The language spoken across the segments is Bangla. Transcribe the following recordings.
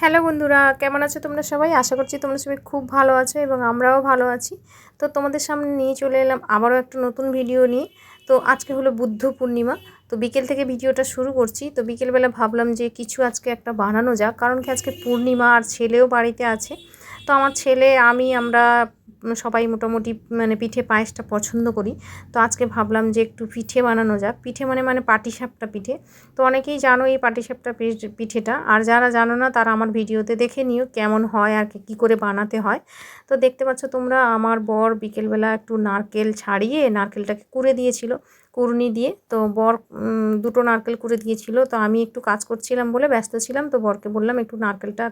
হ্যালো বন্ধুরা, কেমন আছো তোমরা সবাই? আশা করছি তোমরা সবাই খুব ভালো আছো এবং আমরাও ভালো আছি। তো তোমাদের সামনে নিয়ে চলে এলাম আবারও একটা নতুন ভিডিও নিয়ে। তো আজকে হলো বুদ্ধ পূর্ণিমা। তো বিকেল থেকে ভিডিওটা শুরু করছি। তো বিকেলবেলা ভাবলাম যে কিছু আজকে একটা বানানো যাক, কারণ কি আজকে পূর্ণিমা আর ছেলেও বাড়িতে আছে। তো আমার ছেলে, আমি, আমরা সবাই মোটামুটি মানে পিঠে পায়েসটা পছন্দ করি। তো আজকে ভাবলাম যে একটু পিঠে বানানো যাক। পিঠে মানে মানে পাটিসাপটা পিঠে। তো অনেকেই জানো এই পাটিসাপটা পিঠেটা। আর যারা জানো না, তারা আমার ভিডিওতে দেখে নিও কেমন হয় আর কী করে বানাতে হয়। তো দেখতে পাচ্ছ তোমরা, আমার বর বিকেলবেলা একটু নারকেল ছাড়িয়ে, নারকেলটাকে কুড়ে দিয়েছিল, কুড়নি দিয়ে। তো বর দুটো নারকেল কুড়ে দিয়েছিল। তো আমি একটু কাজ করছিলাম বলে ব্যস্ত ছিলাম। তো বরকে বললাম, একটু নারকেলটা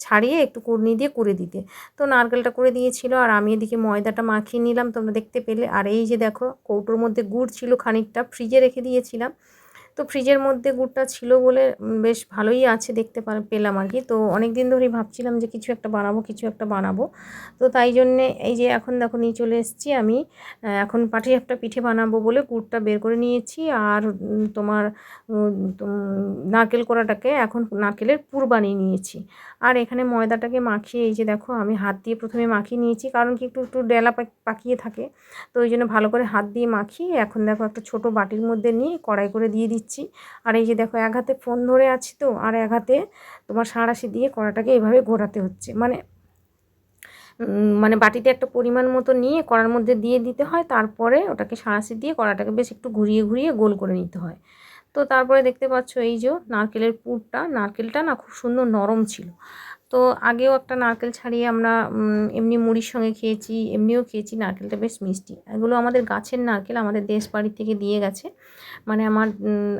ছাড়িয়ে একটু কুড়নি দিয়ে কুড়ে দিতে। তো নারকেলটা করে দিয়েছিল আর আমি এদিকে ময়দাটা মাখিয়ে নিলাম, তোমরা দেখতে পেলে। আর এই যে দেখো, কৌটোর মধ্যে গুড় ছিল খানিকটা, ফ্রিজে রেখে দিয়েছিলাম। তো ফ্রিজের মধ্যে গুড়টা ছিল বলে বেশ ভালোই আছে দেখতে পেলাম আর কি। তো অনেক দিন ধরেই ভাবছিলাম যে কিছু একটা বানাবো, কিছু একটা বানাবো। তো তাই জন্যে এই যে এখন দেখো নিয়ে চলে এসেছি আমি এখন পাটি একটা পিঠে বানাবো বলে গুড়টা বের করে নিয়েছি। আর তোমার নারকেল করাটাকে এখন নারকেলের পুর বানিয়ে নিয়েছি। আর এখানে ময়দাটাকে মাখিয়ে এই যে দেখো আমি হাত দিয়ে প্রথমে মাখিয়ে নিয়েছি, কারণ কি একটু একটু ডেলা পাকিয়ে থাকে। তো ওই জন্য ভালো করে হাত দিয়ে মাখিয়ে এখন দেখো একটা ছোট বাটির মধ্যে নিয়ে কড়াই করে দিয়ে দিচ্ছি। আর এই যে দেখো, এক হাতে ফোন ধরে আছি তো, আর এক হাতে তোমার সাঁড়াশি দিয়ে কড়াটাকে এভাবে ঘোরাতে হচ্ছে। মানে মানে বাটিতে একটা পরিমাণ মতো নিয়ে কড়ার মধ্যে দিয়ে দিতে হয়, তারপরে ওটাকে সাঁড়াশি দিয়ে কড়াটাকে বেশ একটু ঘুরিয়ে ঘুরিয়ে গোল করে নিতে হয়। তো তারপরে দেখতে পাচ্ছ এই যে নারকেলের পুরটা, নারকেলটা না খুব সুন্দর নরম ছিল। তো আগেও একটা নারকেল ছাড়িয়ে আমরা এমনি মুড়ির সঙ্গে খেয়েছি, এমনিও খেয়েছি, নারকেলটা বেশ মিষ্টি। এগুলো আমাদের গাছের নারকেল, আমাদের দেশ বাড়ি থেকে দিয়ে গেছে। মানে আমার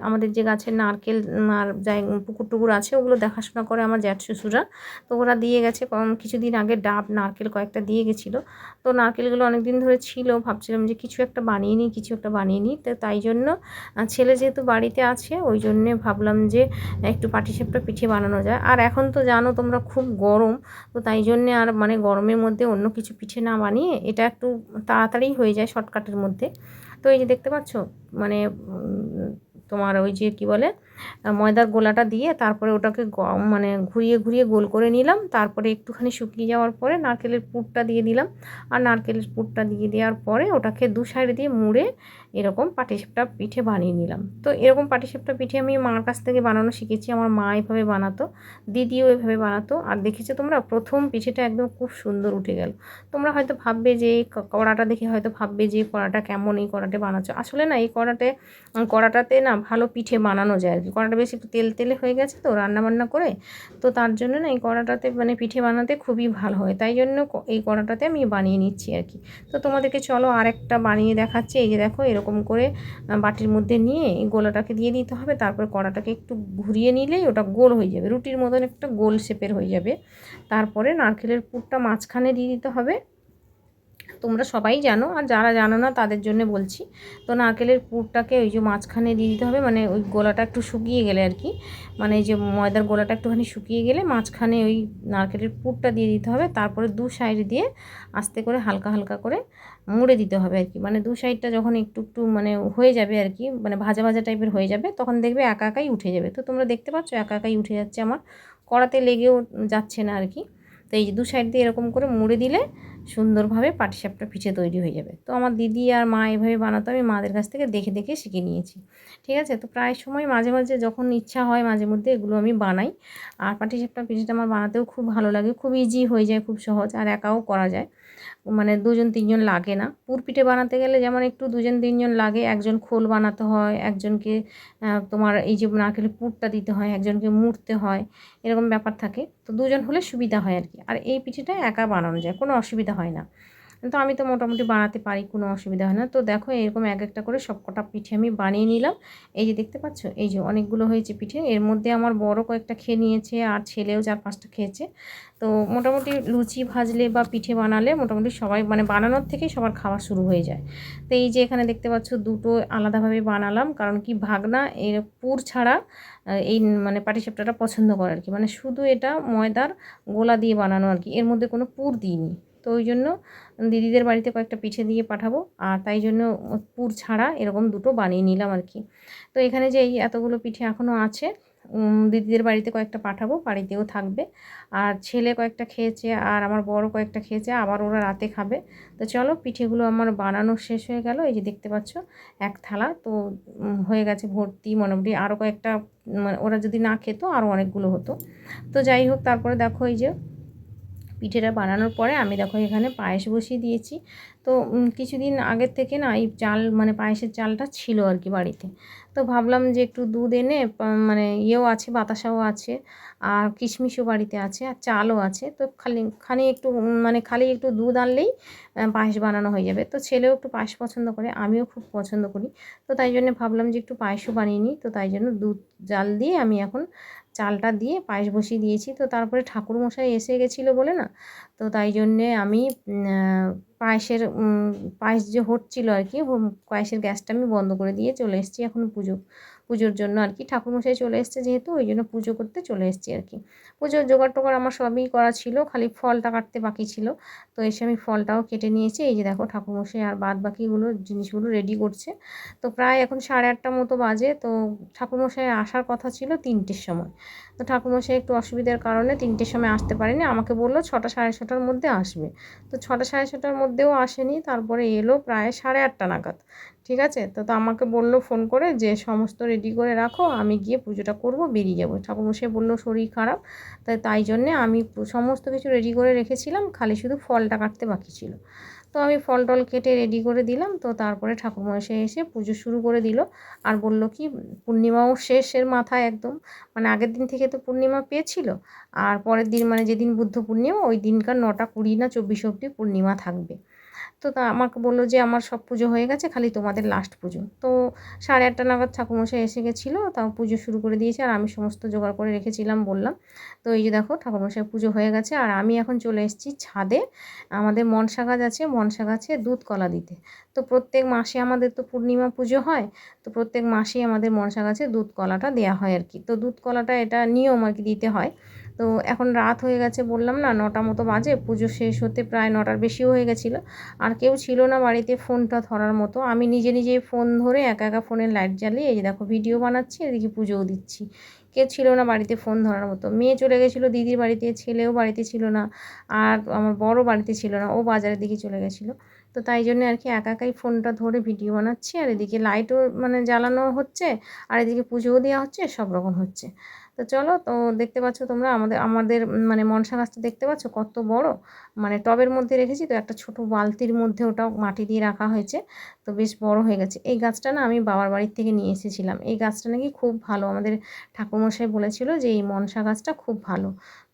আমাদের যে গাছের নারকেল আর যাই পুকুর টুকুর আছে, ওগুলো দেখাশোনা করে আমার জ্যাঠ শ্বশুরা তো ওরা দিয়ে গেছে কিছুদিন আগে ডাব, নারকেল কয়েকটা দিয়ে গেছিল। তো নারকেলগুলো অনেক দিন ধরে ছিল, ভাবছিলাম যে কিছু একটা বানিয়ে নিই, কিছু একটা বানিয়ে নিই। তো তাই জন্য ছেলে যেহেতু বাড়িতে আছে, ওই জন্যে ভাবলাম যে একটু পাটিসাপটা পিঠে বানানো যায়। আর এখন তো জানো তোমরা খুব গরম। তো তাই জন্যে আর মানে গরমের মধ্যে অন্য কিছু পিঠে না বানিয়ে এটা একটু তাড়াতাড়ি হয়ে যায় শর্টকাটের মধ্যে। তো এই যে দেখতে পাচ্ছ? মানে তোমার ওই যে কি বলে? ময়দার গোলাটা দিয়ে তারপরে ওটাকে মানে ঘুরিয়ে ঘুরিয়ে গোল করে নিলাম। তারপরে একটুখানি শুকিয়ে যাওয়ার পরে নারকেলের পুরটা দিয়ে দিলাম। আর নারকেলের পুরটা দিয়ে দেওয়ার পরে ওটাকে দু সাইড দিয়ে মুড়ে এরকম পাটিসাপটা পিঠে বানিয়ে নিলাম। তো এরকম পাটিসাপটা পিঠে আমি মার কাছ থেকে বানানো শিখেছি, আমার মা এভাবে বানাতো, দিদিও এভাবে বানাতো। আর দেখেছ তোমরা, প্রথম পিঠেটা একদম খুব সুন্দর উঠে গেল। তোমরা হয়তো ভাববে যে কড়াটা দেখে হয়তো ভাববে যে কড়াটা কেমন এই কড়াটে বানাচ্ছ। আসলে না, এই কড়াতে, কড়াটাতে না ভালো পিঠে বানানো যায়। কি কড়াটা বেশি একটু তেল তেলে হয়ে গেছে তো রান্না বান্না করে, তো তার জন্য না এই কড়াটাতে মানে পিঠে বানাতে খুবই ভালো হয়। তাই জন্য এই কড়াটাতে আমি বানিয়ে নিচ্ছি আর কি। তো তোমাদেরকে চলো আরেকটা বানিয়ে দেখাচ্ছি। এই যে দেখো এরকম করে বাটির মধ্যে নিয়ে এই গোলাটাকে দিয়ে দিতে হবে। তারপরে কড়াটাকে একটু ঘুরিয়ে নিলেই ওটা গোল হয়ে যাবে। রুটির মতন একটা গোল শেপের হয়ে যাবে। তারপরে নারকেলের পুরটা মাঝখানে দিয়ে দিতে হবে। তোমরা সবাই জানো আর যারা জানো না তাদের জন্য বলছি। তো নারকেলের পুরটাকে ওই যে মাঝখানে দিয়ে দিতে হবে মানে ওই গোলাটা একটু শুকিয়ে গেলে আর কি। মানে যে ময়দার গোলাটা একটুখানি শুকিয়ে গেলে মাঝখানে ওই নারকেলের পুরটা দিয়ে দিতে হবে। তারপরে দু সাইড দিয়ে আস্তে করে হালকা হালকা করে মুড়ে দিতে হবে আর কি। মানে দু সাইডটা যখন একটু একটু মানে হয়ে যাবে আর কি মানে ভাজা ভাজা টাইপের হয়ে যাবে, তখন দেখবে একা একাই উঠে যাবে। তো তোমরা দেখতে পাচ্ছ একা একাই উঠে যাচ্ছে আমার। কড়াতে লেগেও যাচ্ছে না আর কি। তো এই যে দু সাইড দিয়ে এরকম করে মুড়ে দিলে সুন্দরভাবে পাটিসাপটা পিঠে তৈরি হয়ে যাবে। তো আমার দিদি আর মা এভাবে বানাতো, আমি মাদের কাছ থেকে দেখে দেখে শিখে নিয়েছি। ঠিক আছে? তো প্রায় সময় মাঝে মাঝে যখন ইচ্ছা হয় মাঝে মধ্যে এগুলো আমি বানাই। আর পাটিসাপটা পিঠেটা আমার বানাতেও খুব ভালো লাগে, খুব ইজি হয়ে যায়, খুব সহজ, আর একাও করা যায়। মানে দুজন, তিনজন লাগে না। পুর পিঠে বানাতে গেলে যেমন একটু দুজন, তিনজন লাগে, একজন খোল বানাতে হয়, একজনকে তোমার এই যে নারকেলের পুরটা দিতে হয়, একজনকে মুড়তে হয়, এরকম ব্যাপার থাকে। তো দুজন হলে সুবিধা হয় আর কি। আর এই পিঠেটা একা বানানো যায়, কোনো অসুবিধা হয় না। তো আমি তো মোটামুটি বানাতে পারি, কোনো অসুবিধা হয় না। তো দেখো এরকম এক একটা করে সব কটা পিঠে আমি বানিয়ে নিলাম। এই যে দেখতে পাচ্ছ? এই যে অনেকগুলো হয়েছে পিঠে। এর মধ্যে আমার বড় কয়েকটা খেয়ে নিয়েছে আর ছেলেও চার পাঁচটা খেয়েছে। তো মোটামুটি লুচি ভাজলে বা পিঠে বানালে মোটামুটি সবাই মানে বানানোর থেকেই সবার খাওয়া শুরু হয়ে যায়। তো এই যে এখানে দেখতে পাচ্ছ দুটো আলাদাভাবে বানালাম। কারণ কি ভাগনা এর পুর ছাড়া এই মানে পাটিসাপটাটা পছন্দ করে আর কি। মানে শুধু এটা ময়দার গোলা দিয়ে বানানো আর কি। এর মধ্যে কোনো পুর দিইনি। তো ওই জন্য দিদিদের বাড়িতে কয়েকটা পিঠে দিয়ে পাঠাবো। আর তাই জন্য পুর ছাড়া এরকম দুটো বানিয়ে নিলাম আর কি। তো এখানে যে এই এতগুলো পিঠে এখনও আছে দিদিদের বাড়িতে কয়েকটা পাঠাবো, বাড়িতেও থাকবে। আর ছেলে কয়েকটা খেয়েছে, আর আমার বড় কয়েকটা খেয়েছে, আবার ওরা রাতে খাবে। তো চলো, পিঠেগুলো আমার বানানো শেষ হয়ে গেল। এই যে দেখতে পাচ্ছ, এক থালা। তো হয়ে গেছে ভর্তি মোটামুটি। আরও কয়েকটা মানে ওরা যদি না খেত আরও অনেকগুলো হতো। তো যাই হোক, তারপরে দেখো এই যে পিঠেটা বানানোর পরে আমি দেখো এখানে পায়েস বসিয়ে দিয়েছি। তো কিছুদিন আগের থেকে না এই চাল মানে পায়েসের চালটা ছিল আর কি বাড়িতে। তো ভাবলাম যে একটু দুধ এনে মানে ইয়েও আছে, বাতাসাও আছে, আর কিশমিশও বাড়িতে আছে, আর চালও আছে। তো খালি খালি একটু মানে খালি একটু দুধ আনলেই পায়েস বানানো হয়ে যাবে। তো ছেলেও একটু পায়েস পছন্দ করে, আমিও খুব পছন্দ করি। তো তাই জন্য ভাবলাম যে একটু পায়েসও বানিয়ে নিই। তো তাই জন্য দুধ জাল দিয়ে আমি এখন চালটা দিয়ে পায়েস বসিয়ে দিয়েছি। তো তারপরে ঠাকুরমশাই এসে গেছিল বলে না? তো তাই জন্যে আমি পায়েসের পায়েস যে হচ্ছিল আর কি পায়েসের গ্যাসটা আমি বন্ধ করে দিয়ে চলে এসেছি এখন পুজো। পুজোর জন্য আর কি। ঠাকুরমশাই চলে এসেছে যেহেতু, ওই জন্য পুজো করতে চলে এসেছি আর কি। পুজোর জোগাড় টোগাড় আমার সবই করা ছিল, খালি ফলটা কাটতে বাকি ছিল। তো এসে আমি ফলটাও কেটে নিয়েছি। এই যে দেখো, ঠাকুরমশাই আর বাদ বাকিগুলো, জিনিসগুলো রেডি করছে। তো প্রায় এখন সাড়ে আটটা মতো বাজে। তো ঠাকুরমশাই আসার কথা ছিল তিনটের সময়। তো ঠাকুরমশাই একটু অসুবিধার কারণে তিনটের সময় আসতে পারেনি। আমাকে বলল ছটা সাড়ে ছটার মধ্যে আসবে। তো ছটা সাড়ে ছটার মধ্যেও আসেনি। তারপরে এলো প্রায় সাড়ে আটটা নাগাদ। ঠিক আছে? তো তো আমাকে বলল ফোন করে যে, সমস্ত রেডি করে রাখো, আমি গিয়ে পুজোটা করব, বেরিয়ে যাব। ঠাকুরমশাই বলল, শরীর খারাপ। তাই তাই জন্যে আমি সমস্ত কিছু রেডি করে রেখেছিলাম, খালি শুধু ফলটা কাটতে বাকি ছিল। তো আমি ফল টল কেটে রেডি করে দিলাম, তো তারপরে ঠাকুরমশাই এসে পুজো শুরু করে দিল। আর বলল কি, পূর্ণিমাও শেষের মাথায় একদম। মানে আগের দিন থেকে তো পূর্ণিমা পেয়েছিল, আর পরের দিন মানে যেদিন বুদ্ধ পূর্ণিমা, ওই দিনকার নটা কুড়ি না চব্বিশ অবধি পূর্ণিমা থাকবে। তো তা আমাকে বলল যে আমার সব পুজো হয়ে গেছে, খালি তোমাদের লাস্ট পুজো। তো সাড়ে আটটা নাগাদ ঠাকুরমশাই এসে গেছিল, তাও পুজো শুরু করে দিয়েছে আর আমি সমস্ত জোগাড় করে রেখেছিলাম বললাম। তো এই যে দেখো, ঠাকুরমশাই পুজো হয়ে গেছে আর আমি এখন চলে এসেছি ছাদে। আমাদের মনসা গাছ আছে, মনসা গাছে দুধ কলা দিতে। তো প্রত্যেক মাসে আমাদের তো পূর্ণিমা পুজো হয়, তো প্রত্যেক মাসেই আমাদের মনসা গাছে দুধ কলাটা দেওয়া হয় আর কি। তো দুধ কলাটা এটা নিয়ম আর কি দিতে হয়। তো এখন রাত হয়ে গেছে বললাম না, নটা মতো বাজে, পুজো শেষ হতে প্রায় নটার বেশিও হয়ে গেছিল। আর কেউ ছিল না বাড়িতে, ফোনটা ধরার মতো। আমি নিজে নিজেই ফোন ধরে একা একা ফোনের লাইট জ্বালিয়ে, এই দেখো ভিডিও বানাচ্ছি, এদিকে পুজোও দিচ্ছি। কেউ ছিল না বাড়িতে, ফোন ধরার মতো। মেয়ে চলে গেছিল দিদির বাড়িতে, ছেলেও বাড়িতে ছিল না, আর আমার বড় বাড়িতে ছিল না, ও বাজারের দিকে চলে গেছিল। তো তাই জন্য আর কি একা একাই ফোনটা ধরে ভিডিও বানাচ্ছি, আর এদিকে লাইটও মানে জ্বালানো হচ্ছে, আর এদিকে পুজোও দেওয়া হচ্ছে, সব রকম হচ্ছে। তো চলো, তো দেখতে পাচ্ছ তোমরা আমাদের আমাদের মানে মনসা গাছটা দেখতে পাচ্ছ? কত বড়। মানে টবের মধ্যে রেখেছি তো একটা ছোট বালতির মধ্যে ওটাও মাটি দিয়ে রাখা হয়েছে। তো বেশ বড় হয়ে গেছে। এই গাছটা না আমি বাবার বাড়ির থেকে নিয়ে এসেছিলাম। এই গাছটা নাকি খুব ভালো। আমাদের ঠাকুরমশাই বলেছিল যে এই মনসা গাছটা খুব ভালো।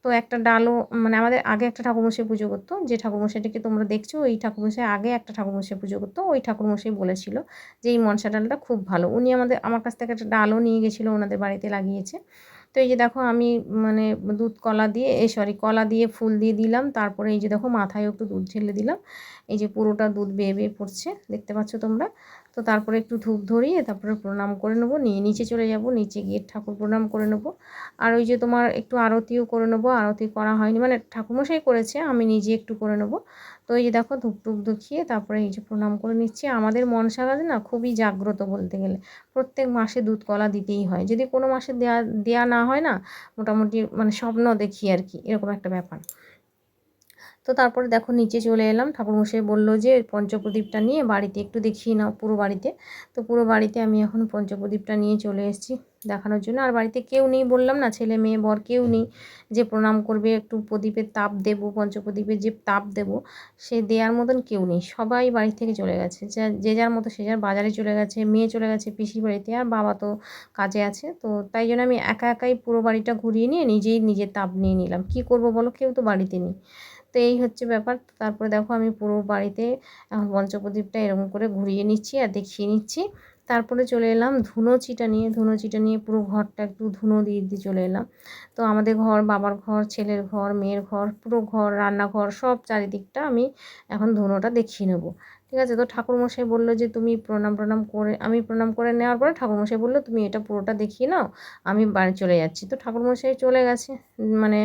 তো একটা ডালও মানে আমাদের আগে একটা ঠাকুরমশাই পুজো করতো। যে ঠাকুরমশাইটাকে তোমরা দেখছ, ওই ঠাকুরমশাই আগে একটা ঠাকুরমশাই পুজো করতো। ওই ঠাকুরমশাই বলেছিল যে এই মনসা ডালটা খুব ভালো। উনি আমাদের, আমার কাছ থেকে একটা ডালও নিয়ে গেছিল, ওনাদের বাড়িতে লাগিয়েছে। তো এই যে দেখো আমি মানে দুধ কলা দিয়ে এ সরি কলা দিয়ে ফুল দিয়ে দিলাম, তারপরে এই যে দেখো মাথায় একটু দুধ ঢেলে দিলাম। এই যে পুরোটা দুধ বেয়ে বেয়ে পড়ছে, দেখতে পাচ্ছ তোমরা? তো তারপরে একটু ধূপ ধরিয়ে তারপরে প্রণাম করে নেব, নিয়ে নিচে চলে যাব, নিচে গিয়ে ঠাকুর প্রণাম করে নেব। আর ওই যে তোমার একটু আরতিও করে নেব, আরতি করা হয়নি মানে ঠাকুরমশাই করেছে, আমি নিজে একটু করে নেব। তো এই যে দেখো ধূপ টুপ দেখিয়ে তারপরে এই যে প্রণাম করে নিচ্ছি। আমাদের মনসা গাছ না খুবই জাগ্রত বলতে গেলে, প্রত্যেক মাসে দুধ কলা দিতেই হয়। যদি কোনো মাসে দেয়া দেয়া না হয় না, মোটামুটি মানে স্বপ্ন দেখি আর কি, এরকম একটা ব্যাপার। তো তারপরে দেখো নিচে চলে এলাম। ঠাকুরমশাই বলল যে, পঞ্চপ্রদীপটা নিয়ে বাড়িতে একটু দেখিয়ে নাও পুরো বাড়িতে। তো পুরো বাড়িতে আমি এখন পঞ্চপ্রদীপটা নিয়ে চলে এসেছি দেখানোর জন্য। আর বাড়িতে কেউ নেই বললাম না, ছেলে মেয়ে, বর কেউ নেই। যে প্রণাম করবে, একটু প্রদীপের তাপ দেবো, পঞ্চপ্রদীপের যে তাপ দেবো, সে দেওয়ার মতন কেউ নেই। সবাই বাড়ি থেকে চলে গেছে। যা- যার মতো সে যার বাজারে চলে গেছে, মেয়ে চলে গেছে পিসির বাড়িতে, আর বাবা তো কাজে আছে। তো তাই জন্য আমি একা একাই পুরো বাড়িটা ঘুরিয়ে নিয়ে নিজেই নিজের তাপ নিয়ে নিলাম। কি করব বলো? কেউ তো বাড়িতে নেই। তো এই হচ্ছে ব্যাপার। তারপরে দেখো আমি পুরো বাড়িতে, এখন পঞ্চপ্রদীপটা এরকম করে ঘুরিয়ে নিচ্ছি আর দেখিয়ে নিচ্ছি। তারপরে চলে এলাম ধুনো চিটা নিয়ে। ধুনো চিটা নিয়ে পুরো ঘরটা একটু ধুনো দিয়ে দিয়ে চলে এলাম। তো আমাদের ঘর, বাবার ঘর, ছেলের ঘর, মেয়ের ঘর, পুরো ঘর, রান্নাঘর সব চারিদিকটা আমি এখন ধুনোটা দেখিয়ে নেব। ঠিক আছে? তো ঠাকুরমশাই বলল যে, তুমি প্রণাম প্রণাম করে, আমি প্রণাম করে নেওয়ার পরে ঠাকুরমশাই বলল, তুমি এটা পুরোটা দেখিয়ে নাও, আমি বাড়ি চলে যাচ্ছি। তো ঠাকুরমশাই চলে গেছে। মানে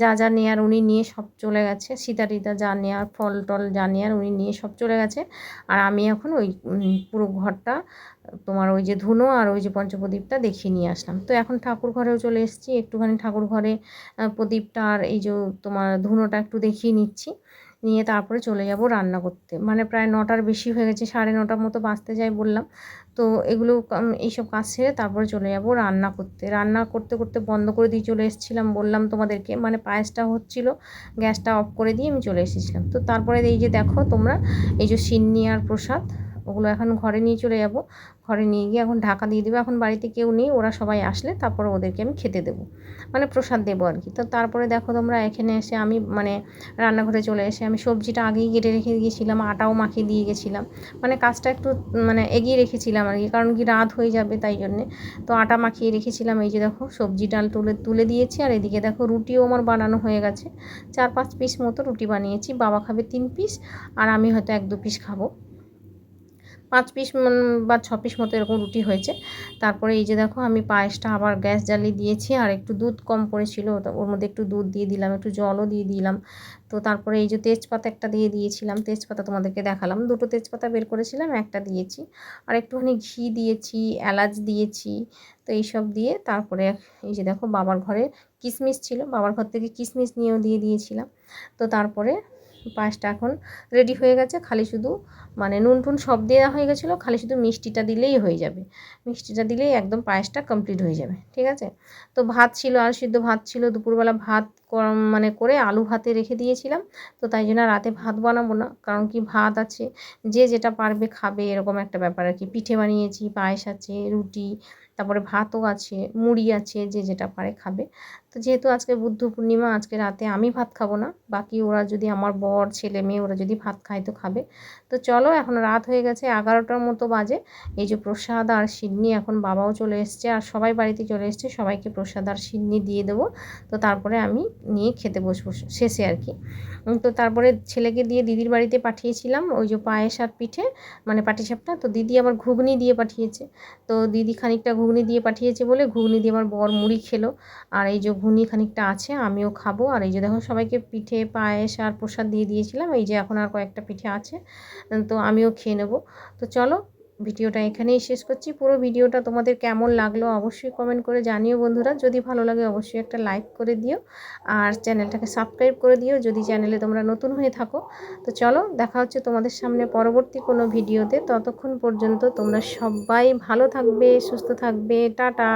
যা যা নেয়ার উনি নিয়ে সব চলে গেছে। সীতা টিতা যা নেয়ার, ফল টল যা নেয়ার উনি নিয়ে সব চলে গেছে। আর আমি এখন ওই পুরো ঘরটা, তোমার ওই যে ধুনো আর ওই যে পঞ্চপ্রদীপটা দেখিয়ে নিয়ে আসলাম। তো এখন ঠাকুর ঘরেও চলে এসেছি। একটুখানি ঠাকুর ঘরে প্রদীপটা আর এই যে তোমার ধুনোটা একটু দেখিয়ে নিচ্ছি। নিয়ে তারপরে চলে যাব রান্না করতে। মানে প্রায় নটার বেশি হয়ে গেছে, সাড়ে নটার মতো বাঁচতে যাই বললাম। তো এগুলো এইসব কাজ ছেড়ে তারপরে চলে যাব রান্না করতে। রান্না করতে করতে বন্ধ করে দিয়ে চলে এসেছিলাম, বললাম তোমাদেরকে মানে পায়েসটা হচ্ছিল, গ্যাসটা অফ করে দিয়ে আমি চলে এসেছিলাম। তো তারপরে এই যে দেখো তোমরা, এই যে সিন্নি আর প্রসাদ ওগুলো এখন ঘরে নিয়ে চলে যাব। ঘরে নিয়ে গিয়ে এখন ঢাকা দিয়ে দেবো। এখন বাড়িতে কেউ নেই, ওরা সবাই আসলে তারপরে ওদেরকে আমি খেতে দেবো। মানে প্রসাদ দেবো আর কি। তো তারপরে দেখো তোমরা এখানে এসে আমি মানে রান্নাঘরে চলে এসে আমি সবজিটা আগেই কেটে রেখে গিয়েছিলাম, আটাও মাখিয়ে দিয়ে গেছিলাম। মানে কাজটা একটু মানে এগিয়ে রেখেছিলাম আর কি, কারণ কি রাত হয়ে যাবে তাই জন্যে। তো আটা মাখিয়ে রেখেছিলাম, এই যে দেখো সবজি ডাল তুলে তুলে দিয়েছি আর এদিকে দেখো রুটিও আমার বানানো হয়ে গেছে। চার পাঁচ পিস মতো রুটি বানিয়েছি, বাবা খাবে তিন পিস আর আমি হয়তো এক দু পিস খাব। পাঁচ পিস বা ছ পিস মতো এরকম রুটি হয়েছে। তারপরে এই যে দেখো, আমি পায়েসটা আবার গ্যাস জ্বালিয়ে দিয়েছি আর একটু দুধ কম পড়েছিল ওর মধ্যে একটু দুধ দিয়ে দিলাম, একটু জলও দিয়ে দিলাম। তো তারপরে এই যে তেজপাতা একটা দিয়ে দিয়েছিলাম, তেজপাতা তোমাদেরকে দেখালাম। দুটো তেজপাতা বের করেছিলাম, একটা দিয়েছি। আর একটুখানি ঘি দিয়েছি, এলাচ দিয়েছি, তো এইসব দিয়ে তারপরে এই যে দেখো, বাবার ঘরে কিশমিশ ছিল। বাবার ঘর থেকে কিশমিশ নিয়েও দিয়ে দিয়েছিলাম। তো তারপরে পায়েসটা এখন রেডি হয়ে গেছে। খালি শুধু মানে নুন টুন সব দেওয়া হয়ে গেছিল, খালি শুধু মিষ্টিটা দিলেই হয়ে যাবে। মিষ্টিটা দিলেই একদম পায়েসটা কমপ্লিট হয়ে যাবে, ঠিক আছে? তো ভাত ছিল আর সিদ্ধ ভাত ছিল, দুপুরবেলা ভাত মানে করে আলু ভাতে রেখে দিয়েছিলাম। তো তাই জন্য রাতে ভাত বানাবো না। কারণ কি ভাত আছে, যে যেটা পারবে খাবে, এরকম একটা ব্যাপার আর কি। পিঠে বানিয়েছি, পায়েস আছে, রুটি, তারপরে ভাতও আছে, মুড়ি আছে, যে যেটা পারে খাবে। তো যেহেতু আজকে বুদ্ধ পূর্ণিমা, আজকে রাতে আমি ভাত খাব না। বাকি ওরা যদি আমার বর, ছেলে, মেয়ে, ওরা যদি ভাত খায় তো খাবে। তো চলো, এখন রাত হয়ে গেছে, এগারোটার মতো বাজে। এই যে প্রসাদ আর সিডনি এখন বাবাও চলে এসছে, আর সবাই বাড়িতে চলে এসছে। সবাইকে প্রসাদ আর সিডনি দিয়ে দেবো। তো তারপরে আমি নিয়ে খেতে বসবো শেষে আর কি। তো তারপরে ছেলেকে দিয়ে দিদির বাড়িতে পাঠিয়েছিলাম, ওই যে পায়েস আর পিঠে মানে পাটিসাপটা। তো দিদি আবার ঘুগনি দিয়ে পাঠিয়েছে। তো দিদি খানিকটা ঘুগনি দিয়ে পাঠিয়েছে বলে ঘুগনি দিয়ে আমার বর মুড়ি খেলো। আর এই যে ঘুগনি খানিকটা আছে, আমিও খাব। আর এই যে দেখো সবাইকে পিঠে, পায়েস আর প্রসাদ দিয়ে দিয়েছিলাম। এই যে এখন আর কয়েকটা পিঠে আছে তো আমিও খেয়ে নেব। তো চলো ভিডিওটা এখানেই শেষ করছি। পুরো ভিডিওটা তোমাদের কেমন লাগল অবশ্যই কমেন্ট করে জানিও বন্ধুরা। যদি ভালো লাগে অবশ্যই একটা লাইক করে দিও। আর চ্যানেলটাকে সাবস্ক্রাইব করে দিও যদি চ্যানেলে তোমরা নতুন হয়ে থাকো। তো চলো, দেখা হচ্ছে তোমাদের সামনে পরবর্তী কোনো ভিডিওতে। ততক্ষণ পর্যন্ত তোমরা সবাই ভালো থাকবে, সুস্থ থাকবে। টাটা!